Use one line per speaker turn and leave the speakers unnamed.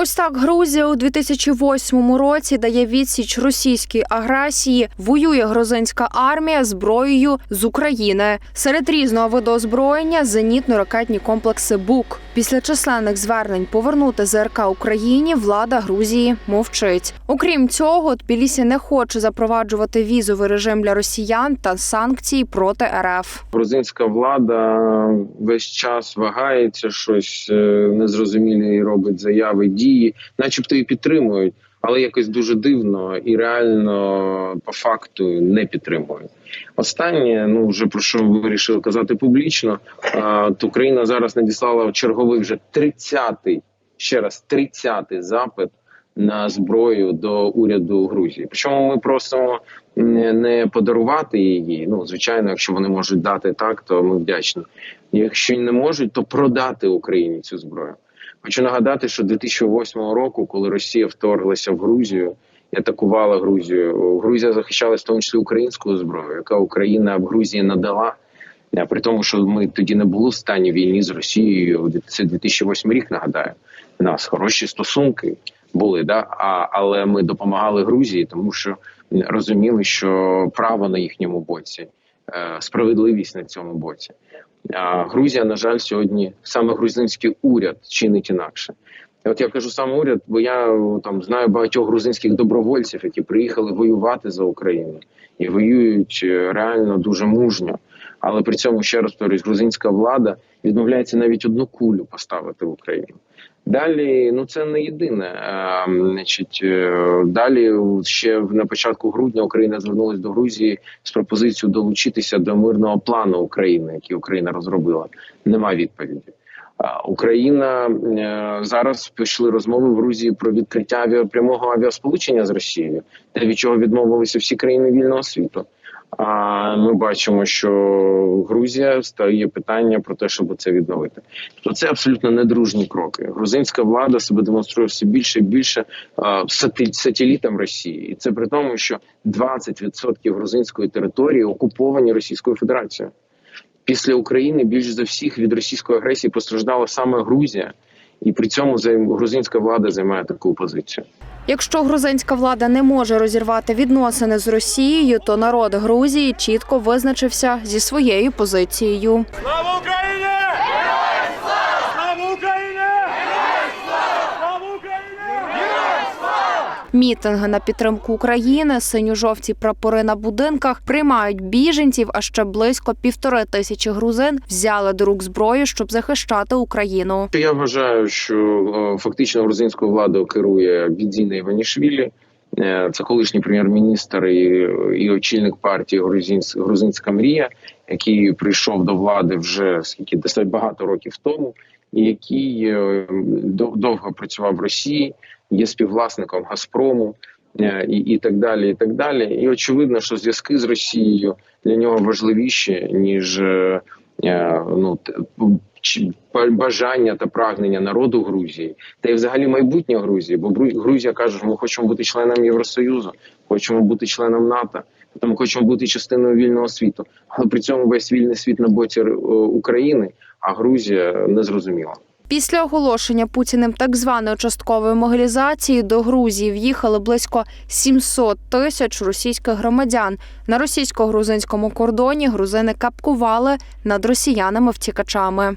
Ось так Грузія у 2008 році дає відсіч російській агресії. Воює грузинська армія зброєю з України. Серед різного виду озброєння зенітно-ракетні комплекси БУК. Після численних звернень повернути ЗРК Україні влада Грузії мовчить. Окрім цього, Тбілісі не хоче запроваджувати візовий режим для росіян та санкції проти РФ.
грузинська влада весь час вагається, щось е, незрозумілі робить заяви, дії, начебто і підтримують, але якось дуже дивно і реально по факту не підтримують. Останнє, ну вже про що ви вирішили казати публічно, то Україна зараз надіслала черговий вже 30-й, ще раз 30-й запит на зброю до уряду Грузії. Причому ми просимо не подарувати її. Ну звичайно, якщо вони можуть дати так, то ми вдячні. Якщо не можуть, то продати Україні цю зброю. Хочу нагадати, що 2008 року, коли Росія вторглася в Грузію і атакувала Грузію, Грузія захищалась в тому числі українською зброєю, яка Україна в Грузії надала. При тому, що ми тоді не були в стані війни з Росією. Це 2008 рік. Нагадаю, у нас хороші стосунки були, да а але ми допомагали Грузії, тому що розуміли, що право на їхньому боці, е, справедливість на цьому боці. А Грузія, на жаль, сьогодні саме грузинський уряд чинить інакше. От я кажу саме уряд, бо я там знаю багатьох грузинських добровольців, які приїхали воювати за Україну і воюють е, реально дуже мужньо. Але при цьому ще раз повторюсь, грузинська влада відмовляється навіть одну кулю поставити в Україну. Далі, ну це не єдине. А, значить, е, далі ще на початку грудня Україна звернулася до Грузії з пропозицією долучитися до мирного плану України, який Україна розробила. Нема відповіді. Україна е, зараз пішли розмови в Грузії про відкриття авіа, прямого авіасполучення з Росією, те від чого відмовилися всі країни вільного світу. А ми бачимо, що Грузія стає питання про те, щоб це відновити. Тобто це абсолютно недружні кроки. Грузинська влада себе демонструє все більше і більше а, сателі- Росії, і це при тому, що 20% грузинської території окуповані Російською Федерацією. Після України більш за всіх від російської агресії постраждала саме Грузія, і при цьому грузинська влада займає таку позицію.
Якщо грузинська влада не може розірвати відносини з Росією, то народ Грузії чітко визначився зі своєю позицією.
Слава Україні! Героям слава! Слава Україні! Героям слава! Слава Україні!
Мітинги на підтримку України, синьо-жовті прапори на будинках приймають біженців. А ще близько півтори тисячі грузин взяли до рук зброю, щоб захищати Україну.
Я вважаю, що е, фактично грузинською владою керує Бідзіна Іванішвілі. Е, Це колишній прем'єр-міністр і, і очільник партії Грузинсь, Грузинська мрія, який прийшов до влади вже скільки досить багато років тому, який е, довго працював в Росії, є співвласником Газпрому. е, І, і так далі, і так далі. І очевидно, що зв'язки з Росією для нього важливіші ніж е, ну бажання та прагнення народу Грузії, та й взагалі майбутнє Грузії. Бо Грузія каже, що ми хочемо бути членом Євросоюзу, хочемо бути членом НАТО, тому хочемо бути частиною вільного світу. Але при цьому весь вільний світ на боці е, України, а Грузія не зрозуміла.
Після оголошення Путіним так званої часткової мобілізації до Грузії в'їхали близько 700 тисяч російських громадян. На російсько-грузинському кордоні грузини капкували над росіянами-втікачами.